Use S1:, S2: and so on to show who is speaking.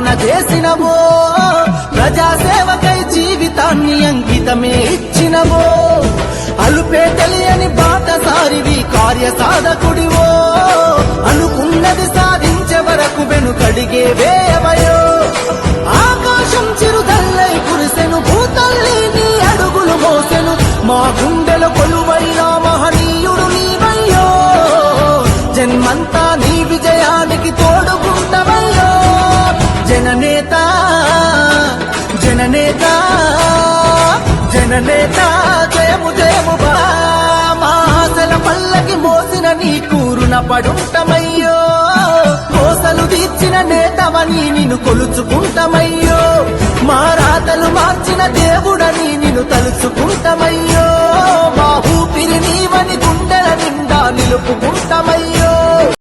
S1: పాలన చేసినవో ప్రజాసేవకై జీవితాన్ని అంకితమే ఇచ్చినవో అలుపే తెలియని బాటసారివి కార్య సాధకుడివో అనుకున్నది సాధించే వరకు వెనుకడిగే వేయవయో ఆకాశం చిరుదల్లై కురిసెను భూతల్లి నీ అడుగులు మోసెను మా గుండెల కొలువైన మహనీయుడు నీవయ్యో. జన్మంతా నీ విజయానికి తోడుకుంటవయ్యో నేత జయము జయము బా. మా పల్లకి మోసిన నీ కూరున పడుంటమయ్యో. కోసలు తీర్చిన నేతవని నిన్ను కొలుచుకుంటమయ్యో. మా రాతలు మార్చిన దేవుడని నిన్ను తలుచుకు